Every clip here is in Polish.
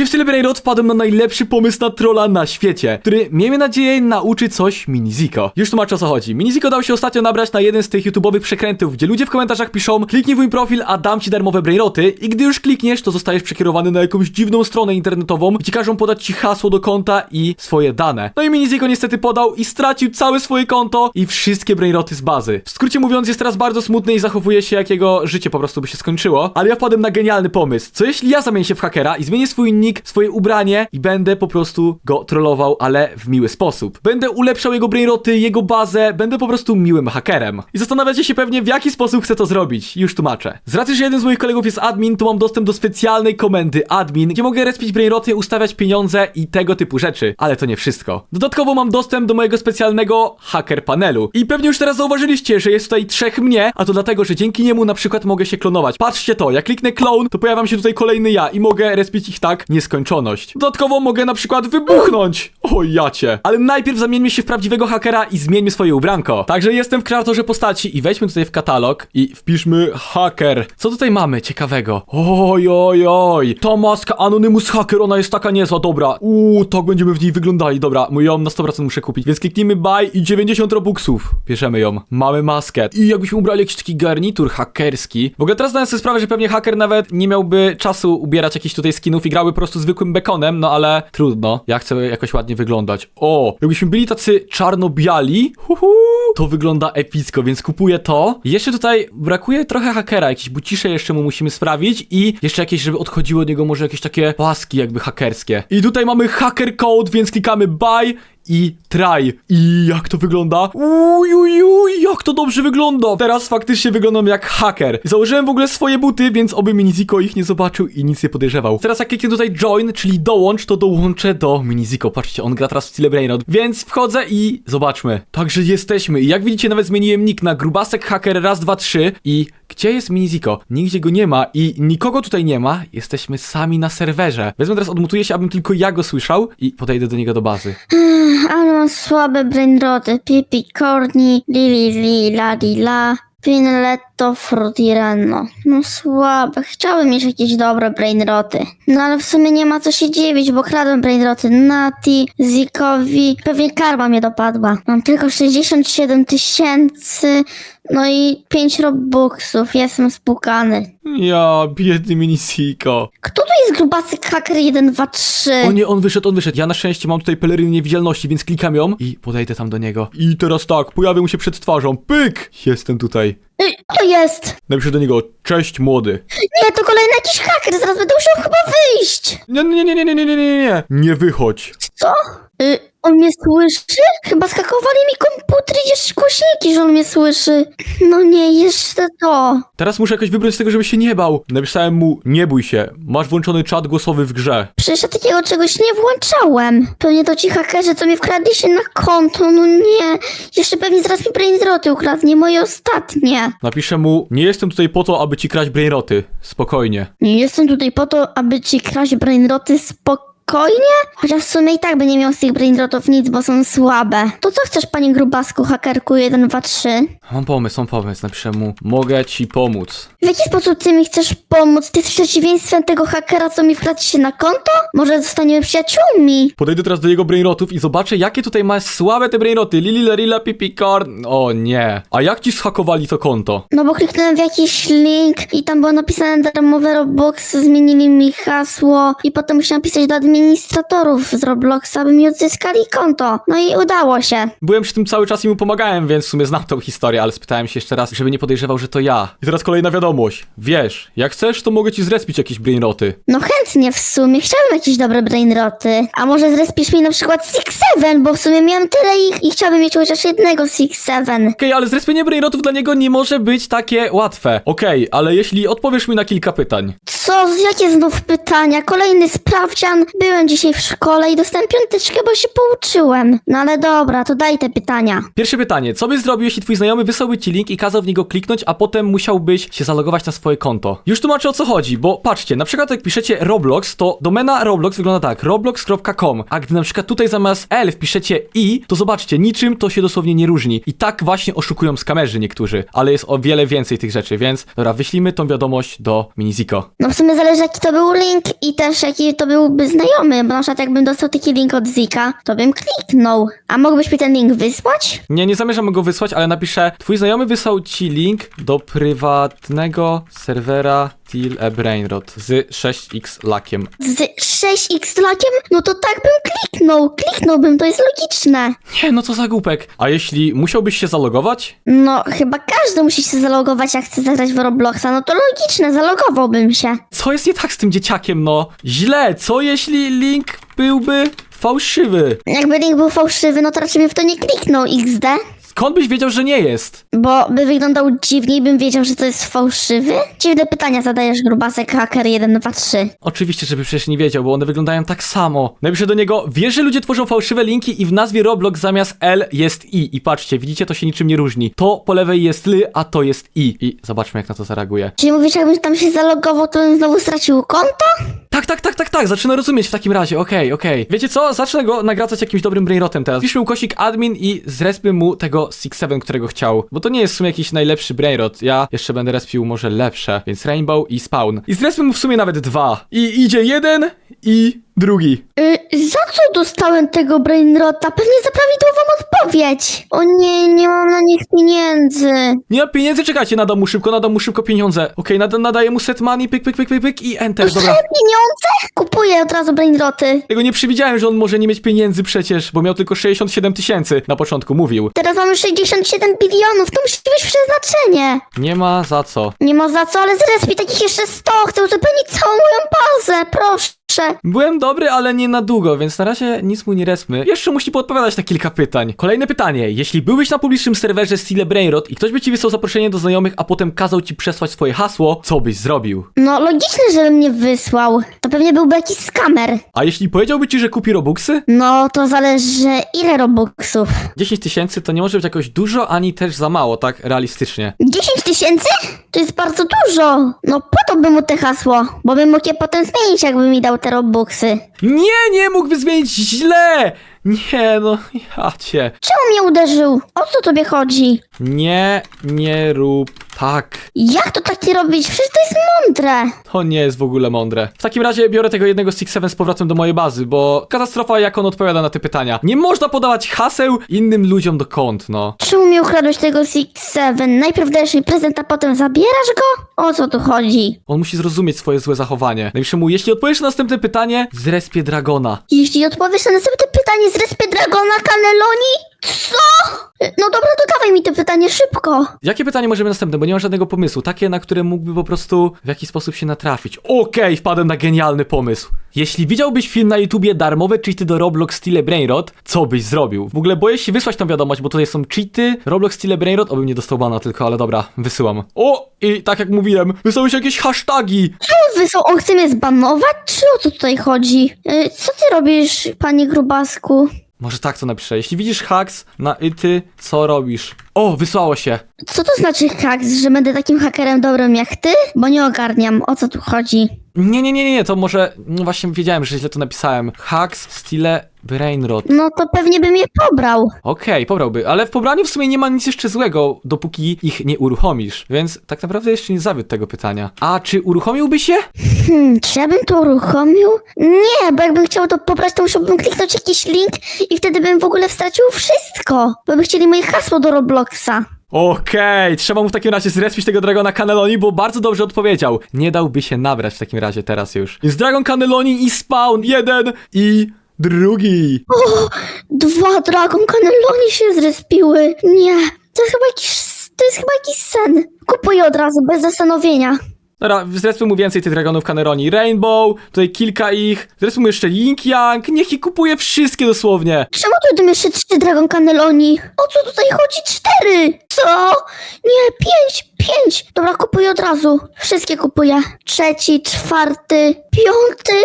Dzisiaj w Celebrate wpadłem na najlepszy pomysł na trolla na świecie, który miejmy nadzieję nauczy coś Miniziko. Już tłumaczę o co chodzi. Miniziko dał się ostatnio nabrać na jeden z tych YouTube'owych przekrętów, gdzie ludzie w komentarzach piszą kliknij w mój profil, a dam ci darmowe brainroty i gdy już klikniesz, to zostajesz przekierowany na jakąś dziwną stronę internetową, gdzie każą podać ci hasło do konta i swoje dane. No i Miniziko niestety podał i stracił całe swoje konto i wszystkie brainroty z bazy. W skrócie mówiąc jest teraz bardzo smutny i zachowuje się jak jego życie po prostu by się skończyło, ale ja wpadłem na genialny pomysł. Co jeśli ja zamienię się w hakera i zmienię swój nick, swoje ubranie i będę po prostu go trollował, ale w miły sposób. Będę ulepszał jego brainroty, jego bazę, będę po prostu miłym hakerem. I zastanawiacie się pewnie w jaki sposób chcę to zrobić. Już tłumaczę. Z racji, że jeden z moich kolegów jest admin, to mam dostęp do specjalnej komendy admin, gdzie mogę respić brainroty, ustawiać pieniądze i tego typu rzeczy. Ale to nie wszystko. Dodatkowo mam dostęp do mojego specjalnego hacker panelu. I pewnie już teraz zauważyliście, że jest tutaj trzech mnie, a to dlatego, że dzięki niemu na przykład mogę się klonować. Patrzcie to, jak kliknę clone, to pojawiam się tutaj kolejny ja i mogę respić ich tak nieskończoność. Dodatkowo mogę na przykład wybuchnąć. O jacie. Ale najpierw zamieńmy się w prawdziwego hakera i zmieńmy swoje ubranko. Także jestem w kreatorze postaci i wejdźmy tutaj w katalog i wpiszmy haker. Co tutaj mamy ciekawego? Oj, oj, oj. Ta maska Anonymous Hacker, ona jest taka niezła, dobra. Uuu, tak będziemy w niej wyglądali, dobra. Mój ją na 100% muszę kupić. Więc kliknijmy buy i 90 robuxów. Bierzemy ją. Mamy maskę. I jakbyśmy ubrali jakiś taki garnitur hakerski. W ogóle teraz zdałem sobie sprawę, że pewnie haker nawet nie miałby czasu ubierać jakichś tutaj skinów i grałby prostu zwykłym bekonem, no ale trudno. Ja chcę jakoś ładnie wyglądać. O, jakbyśmy byli tacy czarno-biali, to wygląda epicko, więc kupuję to. Jeszcze tutaj brakuje trochę hakera, jakieś bucisze jeszcze mu musimy sprawić i jeszcze jakieś, żeby odchodziły od niego może jakieś takie paski jakby hakerskie. I tutaj mamy hacker code, więc klikamy buy i try. I jak to wygląda? Uj, uj, uj, jak to dobrze wygląda. Teraz faktycznie wyglądam jak haker. Założyłem w ogóle swoje buty, więc oby Miniziko ich nie zobaczył i nic nie podejrzewał. Teraz jak kliknę tutaj join, czyli dołącz, to dołączę do Miniziko. Patrzcie, on gra teraz w stile Brainrod. Więc wchodzę i zobaczmy. Także jesteśmy. I jak widzicie, nawet zmieniłem nick na grubasek haker raz, dwa, trzy i gdzie jest Miniziko? Nigdzie go nie ma i nikogo tutaj nie ma. Jesteśmy sami na serwerze. Wezmę teraz, odmutuję się, abym tylko ja go słyszał i podejdę do niego do bazy. Ale mam słabe brainroty. Pipi, corny, lili, li, la, di, la. Pinletto, frutirano. No słabe. Chciałbym mieć jakieś dobre brainroty. No ale w sumie nie ma co się dziwić, bo kradłem brainroty Nati, Zikowi. Pewnie karma mnie dopadła. Mam tylko 67 tysięcy, no i 5 robuxów. Jestem spukany. Ja, biedny Miniziko. Kto tu jest grubasy hacker 1, 2, 3? O nie, on wyszedł, on wyszedł. Ja na szczęście mam tutaj pelerynę niewidzialności, więc klikam ją i podejdę tam do niego. I teraz tak, pojawię mu się przed twarzą. Pyk! Jestem tutaj. Ej, To jest! Napiszę do niego, cześć młody. Nie, to kolejny jakiś haker, zaraz będę musiał chyba wyjść. Nie, nie, nie, nie, nie, nie, nie, nie, nie. Nie wychodź. Co? Y, on mnie słyszy? Chyba skakowali mi komputer i jeszcze głośniki, że on mnie słyszy. No nie, jeszcze to. Teraz muszę jakoś wybrać z tego, żeby się nie bał. Napisałem mu, nie bój się, masz włączony czat głosowy w grze. Przecież ja takiego czegoś nie włączałem. Pewnie to ci hakerzy, co mi wkradli się na konto, no nie. Jeszcze pewnie zaraz mi brainroty ukradnie, moje ostatnie. Napiszę mu, nie jestem tutaj po to, aby ci kraść brainroty. Spokojnie. Nie jestem tutaj po to, aby ci kraść brainroty spokojnie. Chociaż w sumie i tak by nie miał z tych brainrotów nic, bo są słabe. To co chcesz, panie grubasku, hakerku 1, 2, 3? Mam pomysł, mam pomysł. Napiszę mu, mogę ci pomóc. W jaki sposób ty mi chcesz pomóc? Ty jesteś przeciwieństwem tego hakera, co mi wkradł się na konto? Może zostaniemy przyjaciółmi? Podejdę teraz do jego brainrotów i zobaczę, jakie tutaj ma słabe te brainroty. Lili, Larila, Pipi, Korn. O nie. A jak ci schakowali to konto? No bo kliknąłem w jakiś link i tam było napisane darmowe Roblox, zmienili mi hasło i potem musiałam napisać do administratorów z Robloxa, aby mi odzyskali konto. No i udało się. Byłem przy tym cały czas i mu pomagałem, więc w sumie znam tą historię, ale spytałem się jeszcze raz, żeby nie podejrzewał, że to ja. I teraz kolejna wiadomość. Wiesz, jak chcesz, to mogę ci zrespić jakieś brainroty. No chętnie w sumie, chciałbym jakieś dobre brainroty. A może zrespisz mi na przykład Six Seven, bo w sumie miałem tyle ich i chciałbym mieć chociaż jednego Six Seven. Okej, ale zrespienie brainrotów dla niego nie może być takie łatwe. Okej, ale jeśli odpowiesz mi na kilka pytań. Co? Jakie znów pytania? Kolejny sprawdzian? byłem dzisiaj w szkole i dostałem piąteczkę, bo się pouczyłem. No ale dobra, to daj te pytania. Pierwsze pytanie, co byś zrobił, jeśli twój znajomy wysłałby ci link i kazał w niego kliknąć, a potem musiałbyś się zalogować na swoje konto? Już tłumaczę o co chodzi, bo patrzcie, na przykład jak piszecie Roblox, to domena Roblox wygląda tak, roblox.com, a gdy na przykład tutaj zamiast L wpiszecie i, to zobaczcie, niczym to się dosłownie nie różni. I tak właśnie oszukują skamerzy niektórzy, ale jest o wiele więcej tych rzeczy, więc dobra, wyślijmy tą wiadomość do Miniziko. No w sumie zależy jaki to był link i też jaki to byłby znajomy, bo na przykład jakbym dostał taki link od Zika, to bym kliknął. A mógłbyś mi ten link wysłać? Nie, nie zamierzam go wysłać, ale napiszę Twój znajomy wysłał ci link do prywatnego serwera Till a Brainrot z 6x lakiem. Z 6x lakiem? No to tak bym kliknął, kliknąłbym, to jest logiczne. Nie, no co za głupek. A jeśli musiałbyś się zalogować? No, chyba każdy musi się zalogować, jak chce zagrać w Robloxa. No to logiczne, zalogowałbym się. Co jest nie tak z tym dzieciakiem, no? Źle, co jeśli link byłby fałszywy? Jakby link był fałszywy, no to raczej bym w to nie kliknął XD. Skąd byś wiedział, że nie jest? Bo by wyglądał dziwnie i bym wiedział, że to jest fałszywy? Dziwne pytania zadajesz, grubasek hacker 1, 2, 3. Oczywiście, żeby przecież nie wiedział, bo one wyglądają tak samo. Napiszę do niego, wiesz, że ludzie tworzą fałszywe linki i w nazwie Roblox zamiast L jest I. I patrzcie, widzicie, to się niczym nie różni. To po lewej jest L, a to jest I. I zobaczmy, jak na to zareaguje. Czyli mówisz, jakbym tam się zalogował, to bym znowu stracił konto? Tak, tak, tak, tak, tak, zaczyna rozumieć w takim razie, okej, okej. Wiecie co, zacznę go nagradzać jakimś dobrym brainrotem teraz. Piszmy ukośnik admin i zrespmy mu tego 6-7, którego chciał. Bo to nie jest w sumie jakiś najlepszy brainrot, ja jeszcze będę respił może lepsze, więc rainbow i spawn. I zrespmy mu w sumie nawet dwa. I idzie jeden i drugi. Yy, za co dostałem tego brainrota? Pewnie za prawidłową odpowiedź. O nie, nie mam na nich pieniędzy. Nie ma pieniędzy, czekajcie, nadam mu szybko, nadam mu szybko pieniądze. Okej, nada, nadaję mu set money, pyk, pyk, pyk, pyk, pyk i enter, dobra. Dostałem pieniądze? Kupuję od razu brainroty. Tego nie przewidziałem, że on może nie mieć pieniędzy przecież, bo miał tylko 67 tysięcy. Na początku mówił. Teraz mamy 67 bilionów, to musi być przeznaczenie. Nie ma za co. Nie ma za co, ale zrespi takich jeszcze 100. Chcę uzupełnić całą moją bazę, proszę. Byłem dobry, ale nie na długo, więc na razie nic mu nie respmy. Jeszcze musi podpowiadać na kilka pytań. Kolejne pytanie. Jeśli byłeś na publicznym serwerze Stile Brainrot i ktoś by ci wysłał zaproszenie do znajomych, a potem kazał ci przesłać swoje hasło, co byś zrobił? No, logiczne, żeby mnie wysłał. To pewnie byłby jakiś skamer. A jeśli powiedziałby ci, że kupi robuxy? No, to zależy ile robuxów. 10 tysięcy to nie może być jakoś dużo, ani też za mało, tak realistycznie. 10 tysięcy? To jest bardzo dużo. No, po to by mu te hasło, bo bym mógł je potem zmienić, jakby mi dał te robuxy. Nie, nie mógłby zmienić źle! Nie, no, ja cię. Czemu mnie uderzył? O co tobie chodzi? Nie, nie rób tak. Jak to tak robić? Przecież to jest mądre. To nie jest w ogóle mądre. W takim razie biorę tego jednego Six Seven z powrotem do mojej bazy, bo katastrofa jak on odpowiada na te pytania. Nie można podawać haseł innym ludziom do kont, no. Czemu mi ukradłeś tego Six Seven? Najpierw dajesz mi prezent, a potem zabierasz go? O co tu chodzi? On musi zrozumieć swoje złe zachowanie. Napiszę mu, jeśli odpowiesz na następne pytanie, zrespię Dragona. Jeśli odpowiesz na następne pytanie z Respy Dragona Cannelloni? Co? No dobra, to dawaj mi to pytanie szybko. Jakie pytanie możemy następne, bo nie mam żadnego pomysłu. Takie, na które mógłby po prostu w jakiś sposób się natrafić. Okej, wpadłem na genialny pomysł. Jeśli widziałbyś film na YouTubie darmowe cheaty do Roblox Stile Brainrot, co byś zrobił? W ogóle boję się wysłać tą wiadomość, bo tutaj są cheaty, Roblox Stile Brainrot, obym nie dostał bana tylko, ale dobra, wysyłam. O! I tak jak mówiłem, wysłałeś jakieś hasztagi! Co on wysłał? On chce mnie zbanować? Czy o co tutaj chodzi? Y, Co ty robisz, panie grubasku? Może tak to napiszę. Jeśli widzisz haks na ity, co robisz? O, wysłało się. Co to znaczy haks, że będę takim hakerem dobrym jak ty? Bo nie ogarniam, o co tu chodzi. Nie, nie, nie, nie, nie, to może. No właśnie wiedziałem, że źle to napisałem. Hacks, stile, brainrot. No to pewnie bym je pobrał. Okej, pobrałby, ale w pobraniu w sumie nie ma nic jeszcze złego, dopóki ich nie uruchomisz. Więc tak naprawdę jeszcze nie zawiódł tego pytania. A czy uruchomiłby się? Hmm, czy ja bym to uruchomił? Nie, bo jakbym chciał to pobrać, to musiałbym kliknąć jakiś link i wtedy bym w ogóle stracił wszystko. Bo by chcieli moje hasło do Robloxa. Okej, trzeba mu w takim razie zrespić tego Dragona Cannelloni, bo bardzo dobrze odpowiedział. Nie dałby się nabrać w takim razie teraz już. Jest Dragon Cannelloni i Spawn jeden i drugi. Dwa Dragon Cannelloni się zrespiły. Nie, to jest chyba jakiś, to jest chyba jakiś sen. Kupuję od razu, bez zastanowienia. Dobra, zresztą mu więcej tych Dragonów Cannelloni. Rainbow, tutaj kilka ich. Zresztą mu jeszcze Ying Yang, niech je kupuje wszystkie dosłownie. Czemu tu idą jeszcze trzy Dragon Cannelloni? O co tutaj chodzi? Cztery! Co? Nie, pięć, pięć! Dobra, kupuję od razu. Wszystkie kupuję. Trzeci, czwarty, piąty,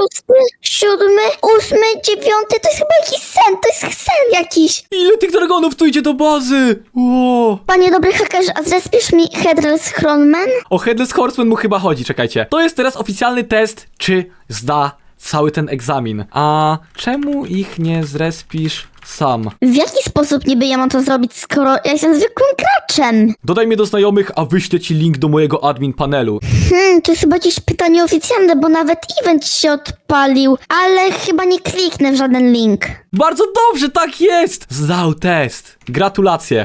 szósty, siódmy, ósmy, dziewiąty, to jest chyba jakiś sen, to jest sen jakiś. Ile tych dragonów tu idzie do bazy? Ło. Panie dobry hakerze, a zrespisz mi Headless Chronman? O Headless Horseman mu chyba chodzi, czekajcie. To jest teraz oficjalny test, czy zda cały ten egzamin. A czemu ich nie zrespisz sam? W jaki sposób niby ja mam to zrobić, skoro ja jestem zwykłym graczem? Dodaj mnie do znajomych, a wyślę ci link do mojego admin panelu. Hmm, to jest chyba jakieś pytanie oficjalne, bo nawet event się odpalił, ale chyba nie kliknę w żaden link. Bardzo dobrze, tak jest! Zdał test. Gratulacje.